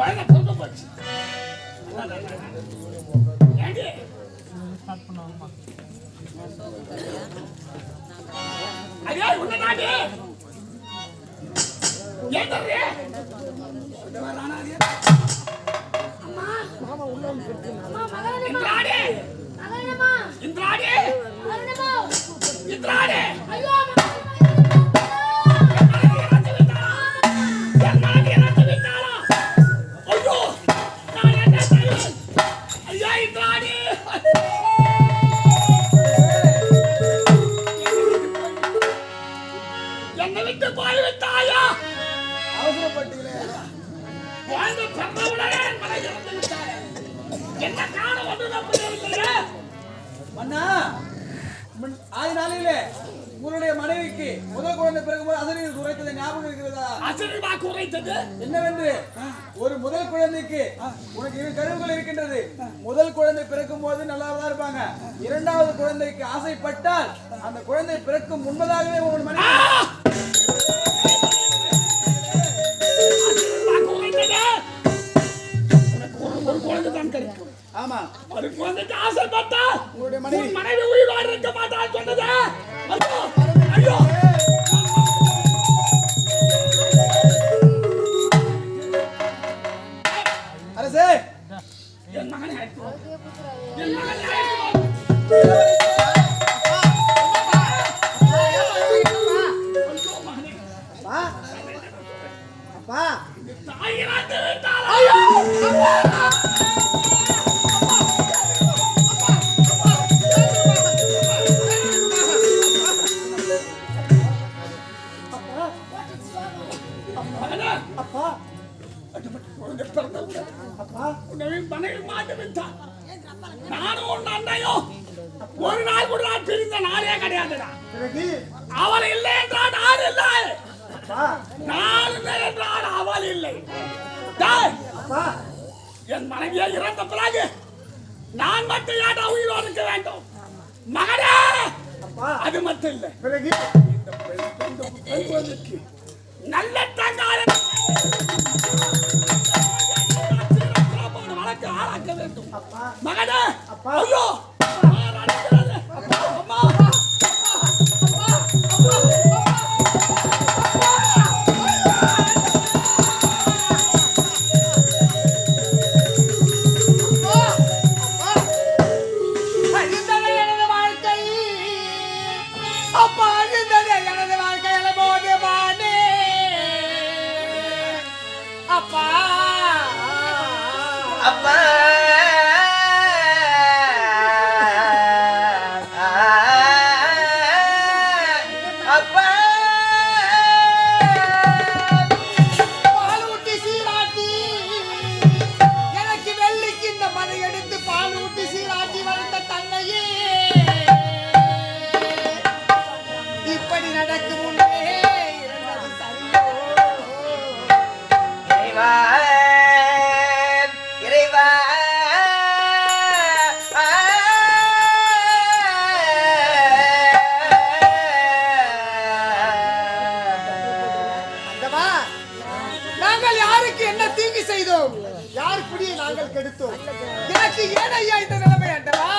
குழந்தை பிறந்து போச்சு? ஐயா, உன்னை நாடி. ஏன் தர்றே? இந்திராணி, மகளனம்மா இந்திராணி. ஐயோ நாளிலே உங்களுடைய மனைவிக்கு முதல் குழந்தை பிறகும்போது அசரியில் உரைத்தது ஞாபகம் இருக்கிறதா? அசரிமா குறைத்தது? என்னவென்று? ஒரு முதல் குழந்தைக்கு உனக்கு இரு கருவுகள் இருக்கின்றது. முதல் குழந்தை பிறக்கும் போது நல்லா தான் இருப்பாங்க இரண்டாவது குழந்தைக்கு ஆசைப்பட்டால் அந்த குழந்தை பிறக்கும் முன்பதாகவே உங்கள் மனைவி ஒரு- குழந்தை தான் கிடைக்கும். ஆமா. ஒரு குழந்தைக்கு ஆசைப்பட்டா உங்களுடைய மனைவி மனைவி உயிரோடு இருக்க மாட்டான்னு சொன்னது ஐயோ ஐயோ ஏன்டா உயிரோடு இருக்க வேண்டும். மகனே! அது மட்டும் இல்லை. பிறகு இந்த பெண் இந்த பெண் குழந்தைக்கு நல்ல தங்கால வழக்கு ஆளாக்க வேண்டும் அப்பா மகனே! அப்பா. ஐயோ! கெடுத்தோம் எனக்கு ஏன் ஐயா இந்த நிலைமை அண்டவா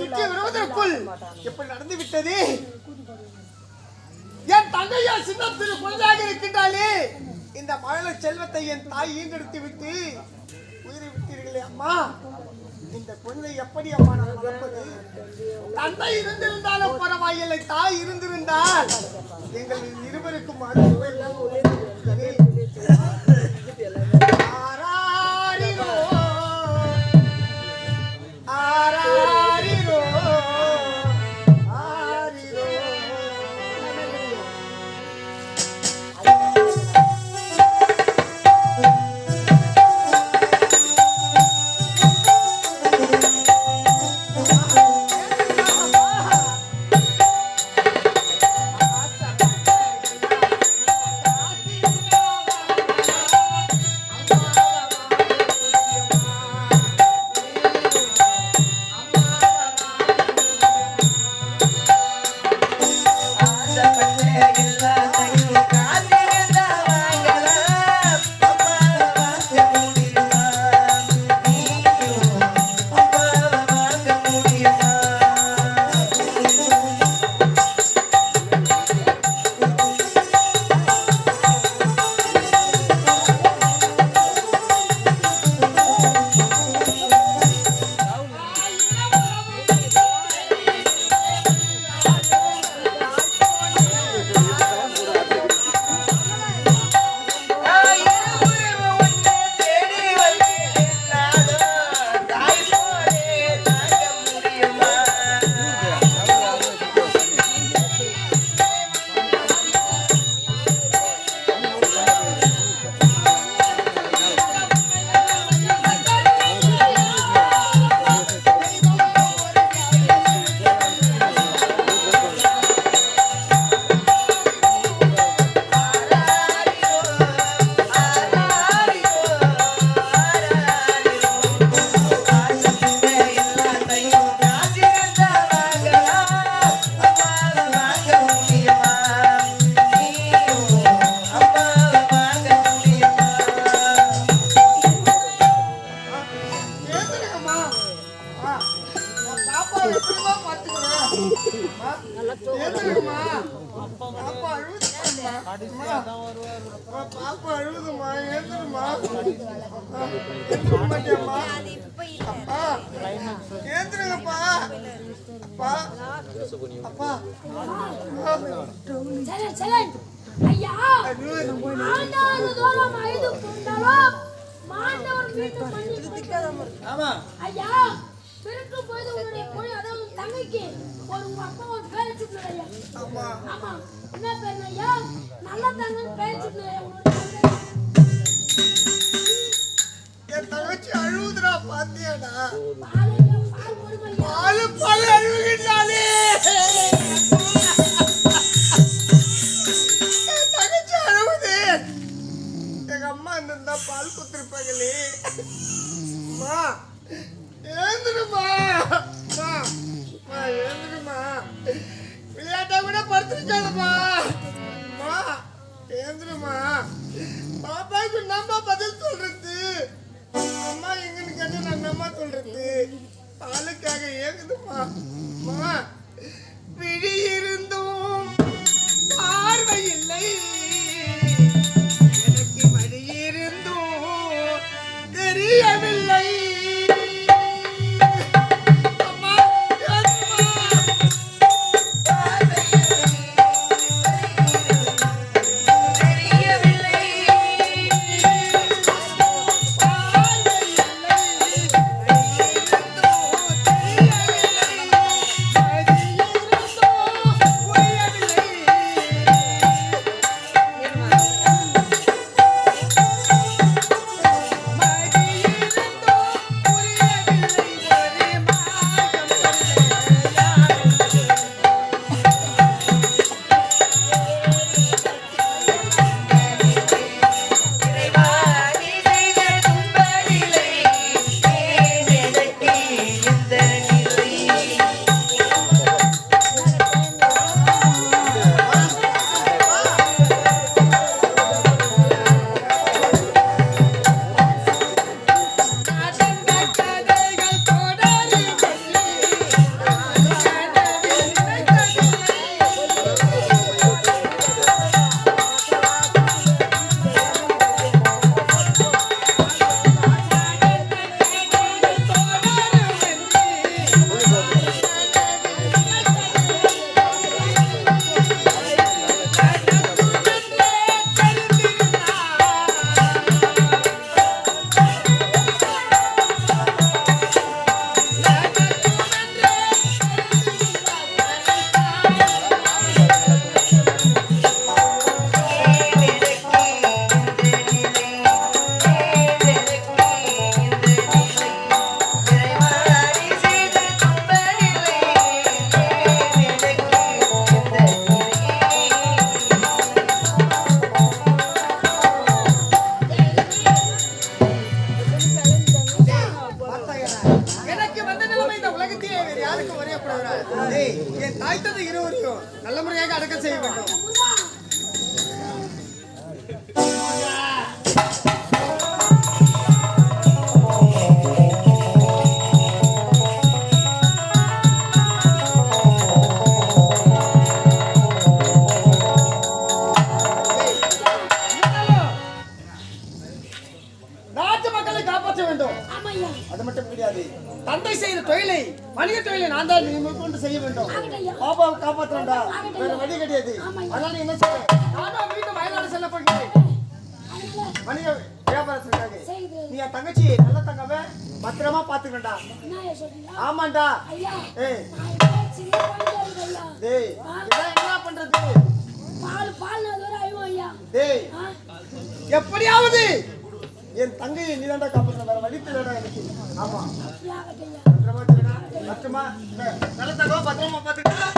சுற்றி வருவதற்குள் எப்படி நடந்து விட்டது. என் தங்கையா சின்ன திரு குழந்தையாக இருக்கின்றாளே. இந்த மழை செல்வத்தை என் தாய் ஈண்டெடுத்து விட்டு உயிரை விட்டீர்களே அம்மா. இந்த குழந்தை எப்படி அம்மா நான் வளர்ப்பது தந்தை இருந்திருந்தாலும் பரவாயில்லை தாய் இருந்திருந்தால் எங்கள் இருவருக்கும் ஆமா. ஐயா பிறக்கும் போது உன்னுடைய பொண்ணு அதாவது உன் தங்கைக்கு ஒரு உங்க அப்பா ஒரு பேரை சுட்டுனாரு ஐயா. ஆமா. ஆமா. என்ன பேர் ஐயா? நல்ல தங்கன்னு பேர் சுட்டுனாரு உன்னோட தங்கை. என் தங்கச்சி அழுகுதுடா பாத்தியாடா? பால் பால் கொடுங்க எங்க அம்மா இருந்தா பால் குத்திருப்பாங்களே. அம்மா ஏந்துடுமா அம்மா அம்மா விளையாட்டா கூட படுத்துருக்காங்கம்மா அம்மா ஏந்துடுமா பாப்பா நம்ம பதில் சொல்றது? அம்மா எங்கன்னு கேட்டு நான் அம்மா சொல்றது? பாலுக்காக ஏங்குதுமா அம்மா விழி இருந்தும் பார்வை இல்லை என்ன பண்றது? பால் பால் ஐயோ ஐயா. டேய் எப்படியாவது என் தங்கையை நீ தாண்டா காப்பாற்ற வேற வழி தெரியடா எனக்கு. ஆமா. பத்திரமா பத்திரமா. பத்திரமா